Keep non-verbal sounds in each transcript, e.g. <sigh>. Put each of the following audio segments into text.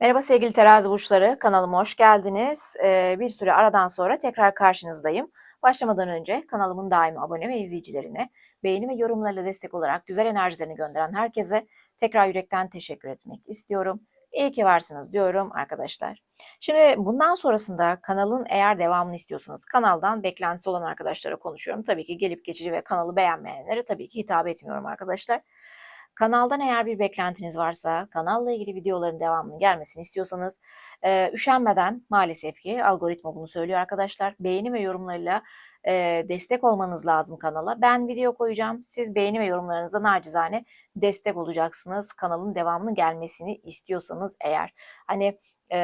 Merhaba sevgili terazi burçları, kanalıma hoş geldiniz. Ee, bir süre aradan sonra tekrar karşınızdayım. Başlamadan önce kanalımın daimi abone ve izleyicilerine, beğeni ve yorumlarla destek olarak güzel enerjilerini gönderen herkese tekrar yürekten teşekkür etmek istiyorum. İyi ki varsınız diyorum arkadaşlar. Şimdi bundan sonrasında kanalın eğer devamını istiyorsanız kanaldan beklentisi olan arkadaşlara konuşuyorum. Tabii ki gelip geçici ve kanalı beğenmeyenlere tabii ki hitap etmiyorum arkadaşlar. Kanaldan eğer bir beklentiniz varsa, kanalla ilgili videoların devamının gelmesini istiyorsanız e, üşenmeden maalesef ki algoritma bunu söylüyor arkadaşlar. Beğeni ve yorumlarıyla e, destek olmanız lazım kanala. Ben video koyacağım. Siz beğeni ve yorumlarınıza nacizane destek olacaksınız. Kanalın devamının gelmesini istiyorsanız eğer. Hani e,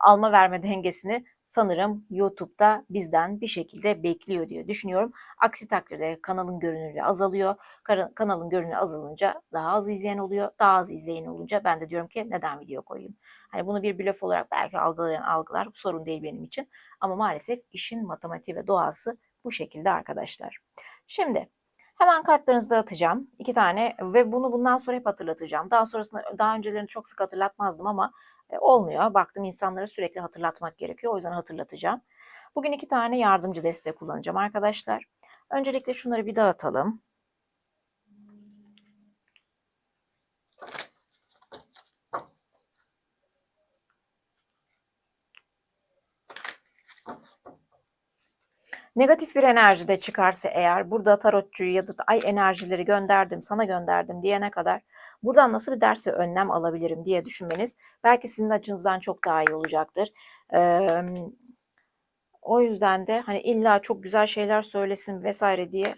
alma verme <laughs> dengesini sanırım YouTube'da bizden bir şekilde bekliyor diye düşünüyorum. Aksi takdirde kanalın görünürlüğü azalıyor. Kanalın görünürlüğü azalınca daha az izleyen oluyor. Daha az izleyen olunca ben de diyorum ki neden video koyayım? Hani bunu bir blöf olarak belki algılayan algılar bu sorun değil benim için. Ama maalesef işin matematiği ve doğası bu şekilde arkadaşlar. Şimdi Hemen kartlarınızı atacağım. İki tane ve bunu bundan sonra hep hatırlatacağım. Daha sonrasında daha öncelerini çok sık hatırlatmazdım ama e, olmuyor. Baktım insanlara sürekli hatırlatmak gerekiyor. O yüzden hatırlatacağım. Bugün iki tane yardımcı destek kullanacağım arkadaşlar. Öncelikle şunları bir dağıtalım. Negatif bir enerji de çıkarsa eğer burada tarotçuyu ya da ay enerjileri gönderdim, sana gönderdim diyene kadar buradan nasıl bir ders önlem alabilirim diye düşünmeniz belki sizin açınızdan çok daha iyi olacaktır. Ee, o yüzden de hani illa çok güzel şeyler söylesin vesaire diye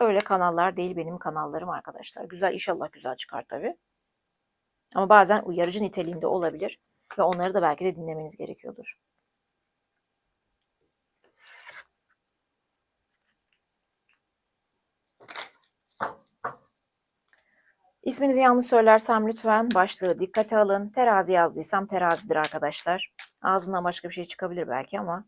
öyle kanallar değil benim kanallarım arkadaşlar. Güzel inşallah güzel çıkar tabii. Ama bazen uyarıcı niteliğinde olabilir ve onları da belki de dinlemeniz gerekiyordur. İsminizi yanlış söylersem lütfen başlığı dikkate alın. Terazi yazdıysam terazidir arkadaşlar. Ağzımdan başka bir şey çıkabilir belki ama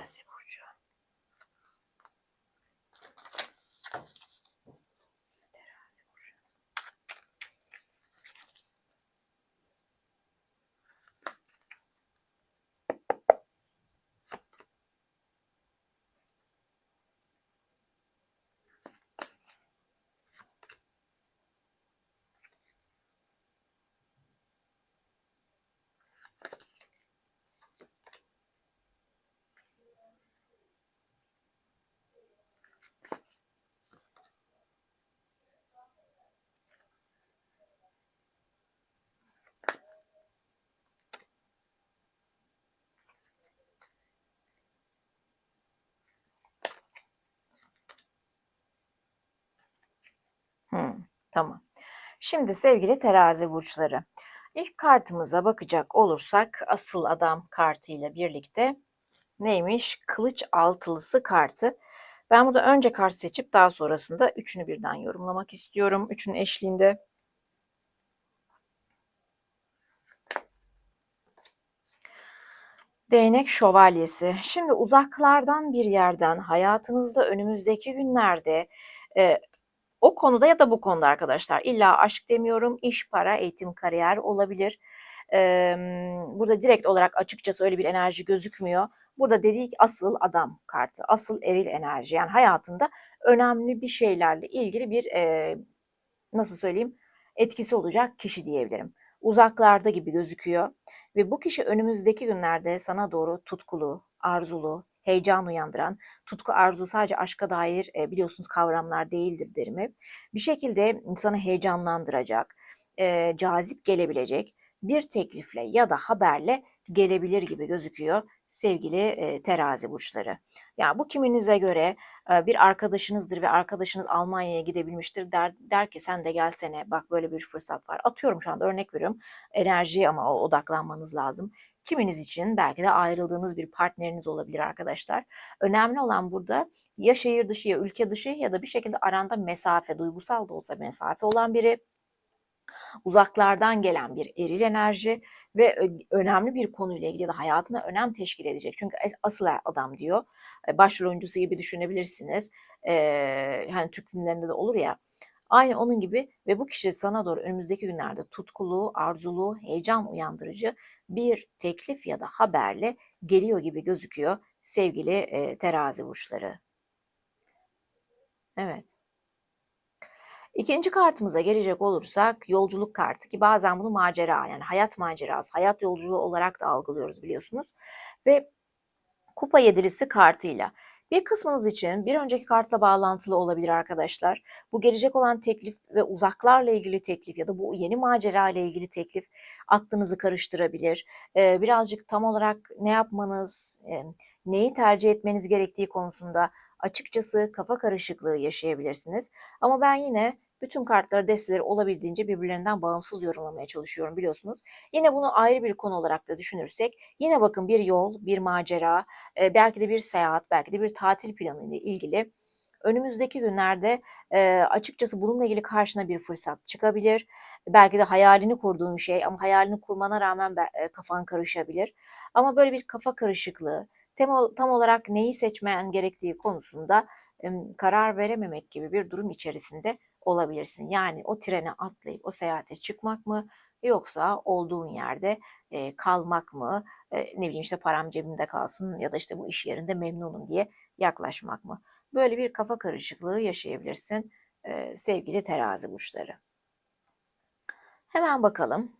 terazi burcu. Terazi burcu. Hmm, tamam. Şimdi sevgili terazi burçları. İlk kartımıza bakacak olursak asıl adam kartıyla birlikte neymiş? Kılıç altılısı kartı. Ben burada önce kart seçip daha sonrasında üçünü birden yorumlamak istiyorum. Üçünün eşliğinde. Değnek şövalyesi. Şimdi uzaklardan bir yerden hayatınızda önümüzdeki günlerde e, o konuda ya da bu konuda arkadaşlar. İlla aşk demiyorum, iş, para, eğitim, kariyer olabilir. Ee, burada direkt olarak açıkçası öyle bir enerji gözükmüyor. Burada dedik asıl adam kartı, asıl eril enerji. Yani hayatında önemli bir şeylerle ilgili bir e, nasıl söyleyeyim etkisi olacak kişi diyebilirim. Uzaklarda gibi gözüküyor ve bu kişi önümüzdeki günlerde sana doğru tutkulu, arzulu, heyecan uyandıran, tutku arzu sadece aşka dair e, biliyorsunuz kavramlar değildir derim hep. Bir şekilde insanı heyecanlandıracak, e, cazip gelebilecek bir teklifle ya da haberle gelebilir gibi gözüküyor sevgili e, terazi burçları. Ya bu kiminize göre e, bir arkadaşınızdır ve arkadaşınız Almanya'ya gidebilmiştir der, der ki sen de gelsene bak böyle bir fırsat var. Atıyorum şu anda örnek veriyorum enerjiye ama odaklanmanız lazım. Kiminiz için belki de ayrıldığınız bir partneriniz olabilir arkadaşlar. Önemli olan burada ya şehir dışı ya ülke dışı ya da bir şekilde aranda mesafe, duygusal da olsa mesafe olan biri uzaklardan gelen bir eril enerji ve önemli bir konuyla ilgili de hayatına önem teşkil edecek. Çünkü asıl adam diyor. E, başrol oyuncusu gibi düşünebilirsiniz. Ee, hani Türk filmlerinde de olur ya. Aynı onun gibi ve bu kişi sana doğru önümüzdeki günlerde tutkulu, arzulu, heyecan uyandırıcı bir teklif ya da haberle geliyor gibi gözüküyor sevgili e, terazi burçları. Evet. İkinci kartımıza gelecek olursak yolculuk kartı ki bazen bunu macera yani hayat macerası, hayat yolculuğu olarak da algılıyoruz biliyorsunuz. Ve kupa yedilisi kartıyla bir kısmınız için bir önceki kartla bağlantılı olabilir arkadaşlar. Bu gelecek olan teklif ve uzaklarla ilgili teklif ya da bu yeni macera ile ilgili teklif aklınızı karıştırabilir. Ee, birazcık tam olarak ne yapmanız, e, neyi tercih etmeniz gerektiği konusunda açıkçası kafa karışıklığı yaşayabilirsiniz. Ama ben yine bütün kartları, desteleri olabildiğince birbirlerinden bağımsız yorumlamaya çalışıyorum biliyorsunuz. Yine bunu ayrı bir konu olarak da düşünürsek yine bakın bir yol, bir macera, belki de bir seyahat, belki de bir tatil planı ile ilgili önümüzdeki günlerde açıkçası bununla ilgili karşına bir fırsat çıkabilir. Belki de hayalini kurduğun şey ama hayalini kurmana rağmen kafan karışabilir. Ama böyle bir kafa karışıklığı, tam olarak neyi seçmen gerektiği konusunda karar verememek gibi bir durum içerisinde olabilirsin. Yani o trene atlayıp o seyahate çıkmak mı yoksa olduğun yerde e, kalmak mı e, ne bileyim işte param cebimde kalsın ya da işte bu iş yerinde memnunum diye yaklaşmak mı? Böyle bir kafa karışıklığı yaşayabilirsin e, sevgili terazi burçları. Hemen bakalım.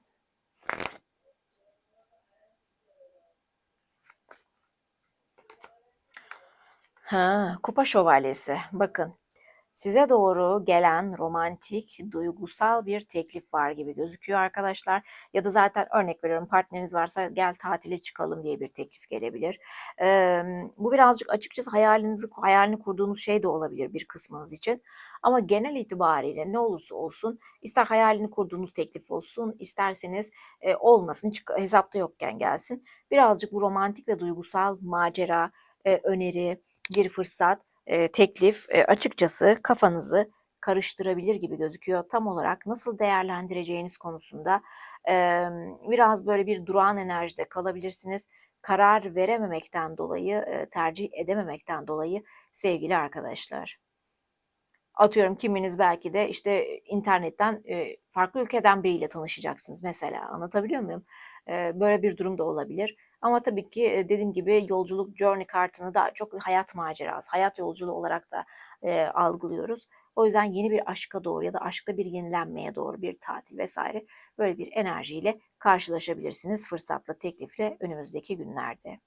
Ha, kupa şövalyesi. Bakın size doğru gelen romantik, duygusal bir teklif var gibi gözüküyor arkadaşlar. Ya da zaten örnek veriyorum partneriniz varsa gel tatile çıkalım diye bir teklif gelebilir. Ee, bu birazcık açıkçası hayalinizi hayalini kurduğunuz şey de olabilir bir kısmınız için. Ama genel itibariyle ne olursa olsun ister hayalini kurduğunuz teklif olsun isterseniz e, olmasın hesapta yokken gelsin. Birazcık bu romantik ve duygusal macera, e, öneri, bir fırsat e, teklif e, açıkçası kafanızı karıştırabilir gibi gözüküyor. Tam olarak nasıl değerlendireceğiniz konusunda e, biraz böyle bir durağan enerjide kalabilirsiniz. Karar verememekten dolayı, e, tercih edememekten dolayı sevgili arkadaşlar. Atıyorum kiminiz belki de işte internetten e, farklı ülkeden biriyle tanışacaksınız mesela. Anlatabiliyor muyum? E, böyle bir durum da olabilir. Ama tabii ki dediğim gibi yolculuk journey kartını daha çok hayat macerası, hayat yolculuğu olarak da e, algılıyoruz. O yüzden yeni bir aşka doğru ya da aşkta bir yenilenmeye doğru bir tatil vesaire böyle bir enerjiyle karşılaşabilirsiniz fırsatla, teklifle önümüzdeki günlerde.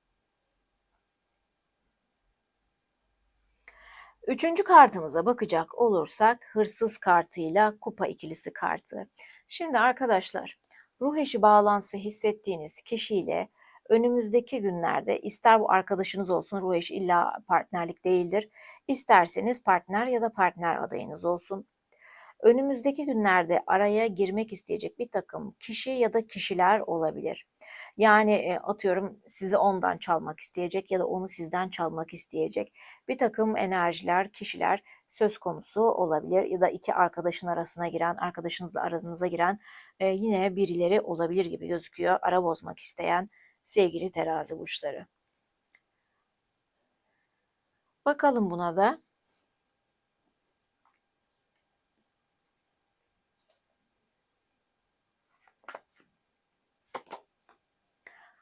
Üçüncü kartımıza bakacak olursak hırsız kartıyla kupa ikilisi kartı. Şimdi arkadaşlar ruh eşi bağlantısı hissettiğiniz kişiyle önümüzdeki günlerde ister bu arkadaşınız olsun, ruh eşi illa partnerlik değildir. İsterseniz partner ya da partner adayınız olsun. Önümüzdeki günlerde araya girmek isteyecek bir takım kişi ya da kişiler olabilir. Yani e, atıyorum sizi ondan çalmak isteyecek ya da onu sizden çalmak isteyecek bir takım enerjiler, kişiler söz konusu olabilir ya da iki arkadaşın arasına giren, arkadaşınızla aranıza giren e, yine birileri olabilir gibi gözüküyor. Ara bozmak isteyen, sevgili terazi burçları. Bakalım buna da.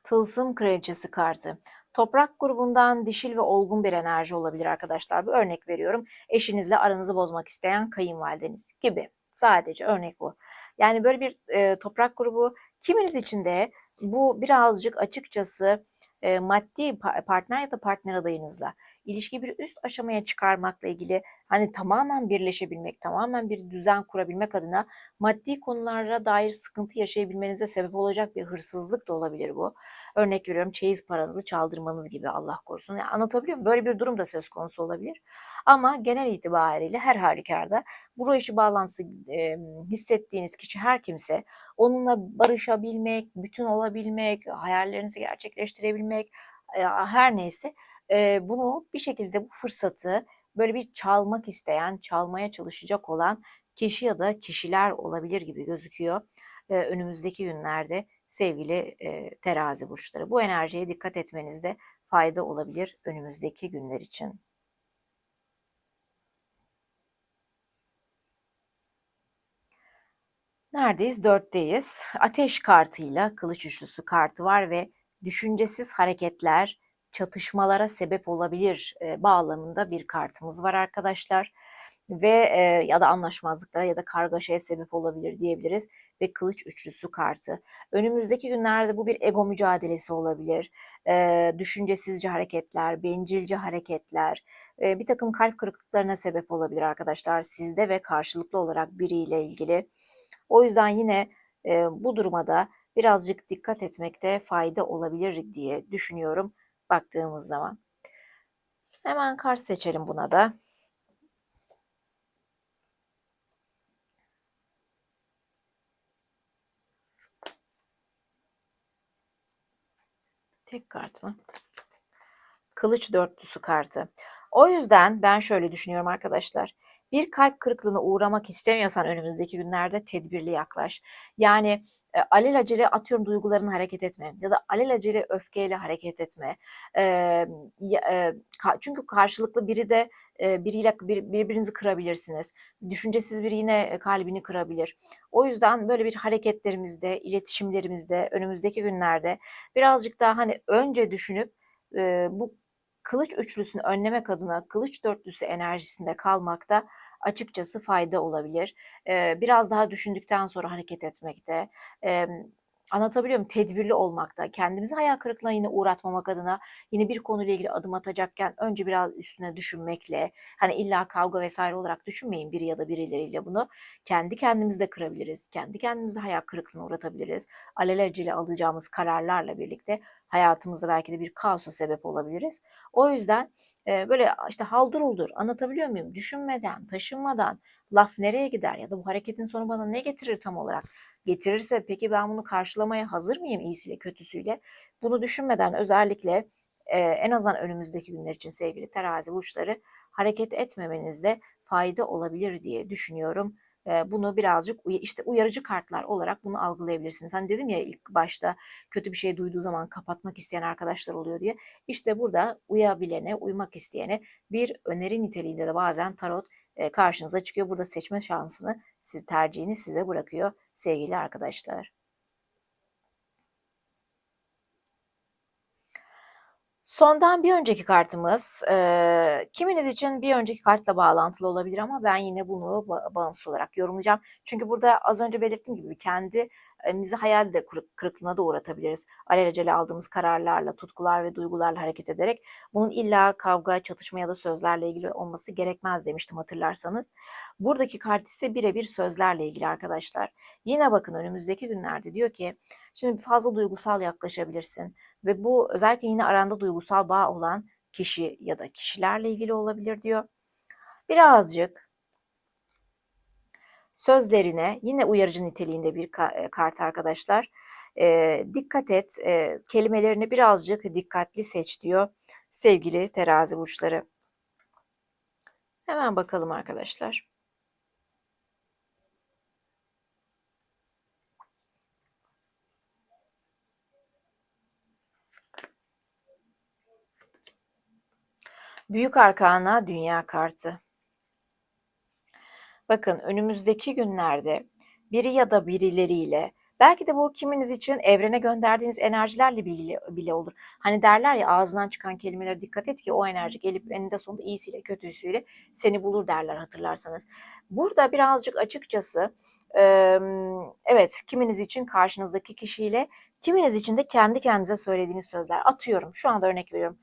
Tılsım kraliçesi kartı. Toprak grubundan dişil ve olgun bir enerji olabilir arkadaşlar. Bir örnek veriyorum. Eşinizle aranızı bozmak isteyen kayınvalideniz gibi. Sadece örnek bu. Yani böyle bir e, toprak grubu kiminiz için de bu birazcık açıkçası e, maddi partner ya da partner adayınızla ilişki bir üst aşamaya çıkarmakla ilgili hani tamamen birleşebilmek, tamamen bir düzen kurabilmek adına maddi konulara dair sıkıntı yaşayabilmenize sebep olacak bir hırsızlık da olabilir bu. Örnek veriyorum çeyiz paranızı çaldırmanız gibi Allah korusun. Yani anlatabiliyor muyum? Böyle bir durum da söz konusu olabilir. Ama genel itibariyle her halükarda bu işi bağlantısı e, hissettiğiniz kişi her kimse onunla barışabilmek, bütün olabilmek, hayallerinizi gerçekleştirebilmek e, her neyse e, bunu bir şekilde bu fırsatı böyle bir çalmak isteyen, çalmaya çalışacak olan kişi ya da kişiler olabilir gibi gözüküyor e, önümüzdeki günlerde sevgili e, terazi burçları. Bu enerjiye dikkat etmenizde fayda olabilir önümüzdeki günler için. Neredeyiz? Dörtteyiz. Ateş kartıyla kılıç üçlüsü kartı var ve düşüncesiz hareketler çatışmalara sebep olabilir e, bağlamında bir kartımız var arkadaşlar ve e, ya da anlaşmazlıklara ya da kargaşaya sebep olabilir diyebiliriz ve kılıç üçlüsü kartı. Önümüzdeki günlerde bu bir ego mücadelesi olabilir. E, düşüncesizce hareketler, bencilce hareketler, e, bir takım kalp kırıklıklarına sebep olabilir arkadaşlar sizde ve karşılıklı olarak biriyle ilgili. O yüzden yine e, bu duruma da birazcık dikkat etmekte fayda olabilir diye düşünüyorum baktığımız zaman. Hemen kart seçelim buna da. Tek kart mı? Kılıç dörtlüsü kartı. O yüzden ben şöyle düşünüyorum arkadaşlar. Bir kalp kırıklığına uğramak istemiyorsan önümüzdeki günlerde tedbirli yaklaş. Yani e, alelacele atıyorum duygularını hareket etme ya da alelacele öfkeyle hareket etme. E, e, ka, çünkü karşılıklı biri de e, biriyle bir, birbirinizi kırabilirsiniz. Düşüncesiz biri yine kalbini kırabilir. O yüzden böyle bir hareketlerimizde, iletişimlerimizde önümüzdeki günlerde birazcık daha hani önce düşünüp e, bu kılıç üçlüsünü önlemek adına kılıç dörtlüsü enerjisinde kalmakta açıkçası fayda olabilir. Ee, biraz daha düşündükten sonra hareket etmekte. Ee, Anlatabiliyor muyum? Tedbirli olmakta, kendimizi hayal kırıklığına yine uğratmamak adına yine bir konuyla ilgili adım atacakken önce biraz üstüne düşünmekle, hani illa kavga vesaire olarak düşünmeyin biri ya da birileriyle bunu. Kendi kendimizde kırabiliriz, kendi kendimizi hayal kırıklığına uğratabiliriz. Alelacele alacağımız kararlarla birlikte hayatımızda belki de bir kaosa sebep olabiliriz. O yüzden böyle işte haldır uldur anlatabiliyor muyum? Düşünmeden, taşınmadan laf nereye gider ya da bu hareketin sonu bana ne getirir tam olarak? Getirirse peki ben bunu karşılamaya hazır mıyım iyisiyle kötüsüyle? Bunu düşünmeden özellikle en azından önümüzdeki günler için sevgili terazi burçları hareket etmemenizde fayda olabilir diye düşünüyorum bunu birazcık işte uyarıcı kartlar olarak bunu algılayabilirsiniz. Hani dedim ya ilk başta kötü bir şey duyduğu zaman kapatmak isteyen arkadaşlar oluyor diye. İşte burada uyabilene, uymak isteyene bir öneri niteliğinde de bazen tarot karşınıza çıkıyor. Burada seçme şansını, tercihini size bırakıyor sevgili arkadaşlar. Sondan bir önceki kartımız, eee, kiminiz için bir önceki kartla bağlantılı olabilir ama ben yine bunu ba bağımsız olarak yorumlayacağım. Çünkü burada az önce belirttiğim gibi kendi kendimizi hayal de kırıklığına da uğratabiliriz. Alelacele aldığımız kararlarla, tutkular ve duygularla hareket ederek bunun illa kavga, çatışma ya da sözlerle ilgili olması gerekmez demiştim hatırlarsanız. Buradaki kart ise birebir sözlerle ilgili arkadaşlar. Yine bakın önümüzdeki günlerde diyor ki şimdi fazla duygusal yaklaşabilirsin ve bu özellikle yine aranda duygusal bağ olan kişi ya da kişilerle ilgili olabilir diyor. Birazcık sözlerine yine uyarıcı niteliğinde bir e, kart arkadaşlar. E, dikkat et, e, kelimelerini birazcık dikkatli seç diyor sevgili terazi burçları. Hemen bakalım arkadaşlar. Büyük Arkana Dünya Kartı. Bakın önümüzdeki günlerde biri ya da birileriyle belki de bu kiminiz için evrene gönderdiğiniz enerjilerle bile, bile olur. Hani derler ya ağzından çıkan kelimelere dikkat et ki o enerji gelip eninde sonunda iyisiyle kötüsüyle seni bulur derler hatırlarsanız. Burada birazcık açıkçası evet kiminiz için karşınızdaki kişiyle kiminiz için de kendi kendinize söylediğiniz sözler. Atıyorum şu anda örnek veriyorum.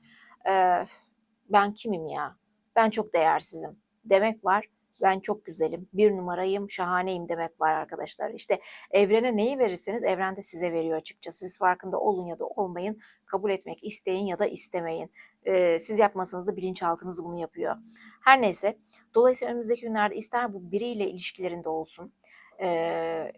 Ben kimim ya? Ben çok değersizim demek var ben çok güzelim, bir numarayım, şahaneyim demek var arkadaşlar. İşte evrene neyi verirseniz evren de size veriyor açıkçası. Siz farkında olun ya da olmayın, kabul etmek isteyin ya da istemeyin. Ee, siz yapmasanız da bilinçaltınız bunu yapıyor. Her neyse, dolayısıyla önümüzdeki günlerde ister bu biriyle ilişkilerinde olsun, e,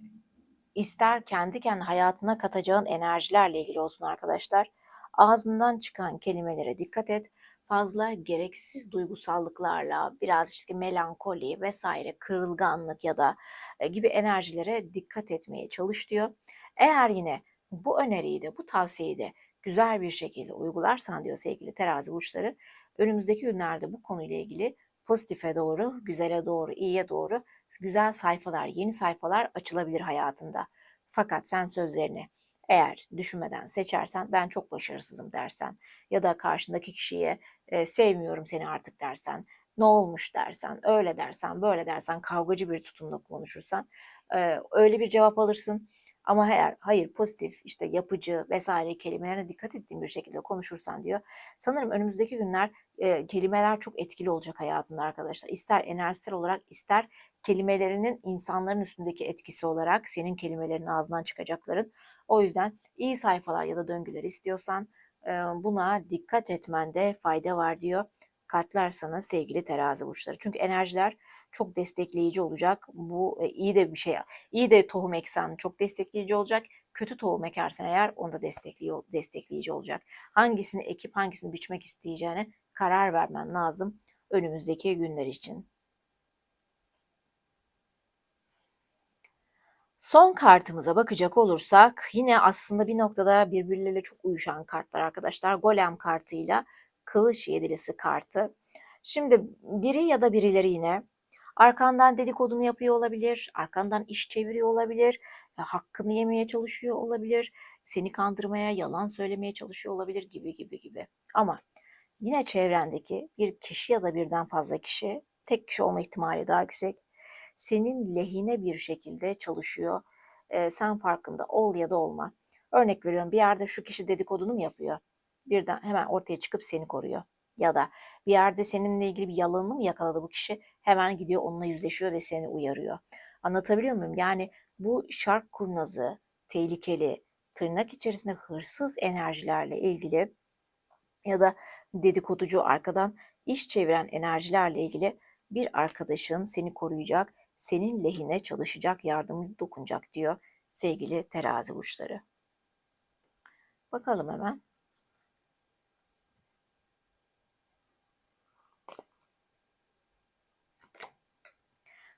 ister kendi kendi hayatına katacağın enerjilerle ilgili olsun arkadaşlar. Ağzından çıkan kelimelere dikkat et fazla gereksiz duygusallıklarla biraz işte melankoli vesaire kırılganlık ya da e, gibi enerjilere dikkat etmeye çalış diyor. Eğer yine bu öneriyi de bu tavsiyeyi de güzel bir şekilde uygularsan diyor sevgili terazi burçları önümüzdeki günlerde bu konuyla ilgili pozitife doğru, güzele doğru, iyiye doğru güzel sayfalar, yeni sayfalar açılabilir hayatında. Fakat sen sözlerini eğer düşünmeden seçersen ben çok başarısızım dersen ya da karşındaki kişiye e, sevmiyorum seni artık dersen, ne olmuş dersen, öyle dersen, böyle dersen, kavgacı bir tutumla konuşursan e, öyle bir cevap alırsın. Ama eğer hayır pozitif işte yapıcı vesaire kelimelerine dikkat ettiğin bir şekilde konuşursan diyor. Sanırım önümüzdeki günler e, kelimeler çok etkili olacak hayatında arkadaşlar. İster enerjisel olarak ister kelimelerinin insanların üstündeki etkisi olarak senin kelimelerin ağzından çıkacakların. O yüzden iyi sayfalar ya da döngüler istiyorsan buna dikkat etmende fayda var diyor. Kartlar sana sevgili terazi burçları. Çünkü enerjiler çok destekleyici olacak. Bu iyi de bir şey. İyi de tohum eksen çok destekleyici olacak. Kötü tohum ekersen eğer onda destekleyici olacak. Hangisini ekip hangisini biçmek isteyeceğine karar vermen lazım önümüzdeki günler için. Son kartımıza bakacak olursak yine aslında bir noktada birbirleriyle çok uyuşan kartlar arkadaşlar. Golem kartıyla kılıç yedilisi kartı. Şimdi biri ya da birileri yine arkandan dedikodunu yapıyor olabilir, arkandan iş çeviriyor olabilir, hakkını yemeye çalışıyor olabilir, seni kandırmaya, yalan söylemeye çalışıyor olabilir gibi gibi gibi. Ama yine çevrendeki bir kişi ya da birden fazla kişi, tek kişi olma ihtimali daha yüksek senin lehine bir şekilde çalışıyor. E, sen farkında ol ya da olma. Örnek veriyorum bir yerde şu kişi dedikodunu mu yapıyor? Birden hemen ortaya çıkıp seni koruyor. Ya da bir yerde seninle ilgili bir yalanını mı yakaladı bu kişi? Hemen gidiyor onunla yüzleşiyor ve seni uyarıyor. Anlatabiliyor muyum? Yani bu şark kurnazı, tehlikeli, tırnak içerisinde hırsız enerjilerle ilgili ya da dedikoducu arkadan iş çeviren enerjilerle ilgili bir arkadaşın seni koruyacak senin lehine çalışacak, yardımcı dokunacak diyor sevgili terazi burçları. Bakalım hemen.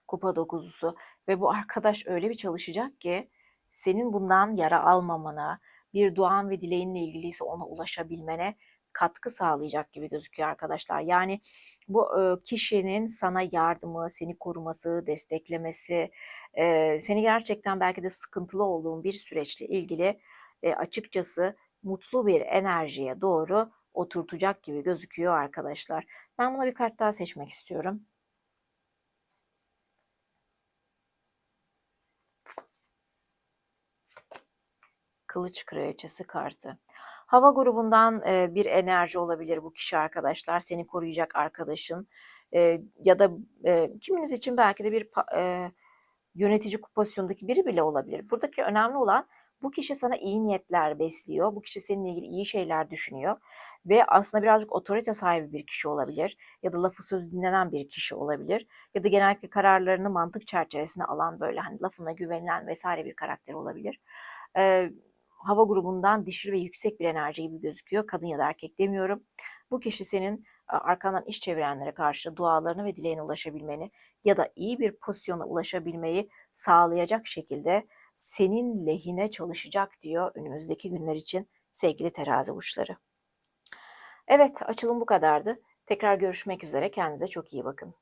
Kupa dokuzusu ve bu arkadaş öyle bir çalışacak ki senin bundan yara almamana, bir duan ve dileğinle ilgiliyse ona ulaşabilmene katkı sağlayacak gibi gözüküyor arkadaşlar. Yani bu kişinin sana yardımı, seni koruması, desteklemesi, seni gerçekten belki de sıkıntılı olduğun bir süreçle ilgili açıkçası mutlu bir enerjiye doğru oturtacak gibi gözüküyor arkadaşlar. Ben buna bir kart daha seçmek istiyorum. Kılıç Kraliçesi kartı. Hava grubundan e, bir enerji olabilir bu kişi arkadaşlar. Seni koruyacak arkadaşın. E, ya da e, kiminiz için belki de bir e, yönetici pozisyondaki biri bile olabilir. Buradaki önemli olan bu kişi sana iyi niyetler besliyor. Bu kişi seninle ilgili iyi şeyler düşünüyor. Ve aslında birazcık otorite sahibi bir kişi olabilir. Ya da lafı sözü dinlenen bir kişi olabilir. Ya da genellikle kararlarını mantık çerçevesinde alan böyle hani lafına güvenilen vesaire bir karakter olabilir. Ee, hava grubundan dişil ve yüksek bir enerji gibi gözüküyor. Kadın ya da erkek demiyorum. Bu kişi senin arkandan iş çevirenlere karşı dualarını ve dileğine ulaşabilmeni ya da iyi bir pozisyona ulaşabilmeyi sağlayacak şekilde senin lehine çalışacak diyor önümüzdeki günler için sevgili terazi burçları. Evet açılım bu kadardı. Tekrar görüşmek üzere. Kendinize çok iyi bakın.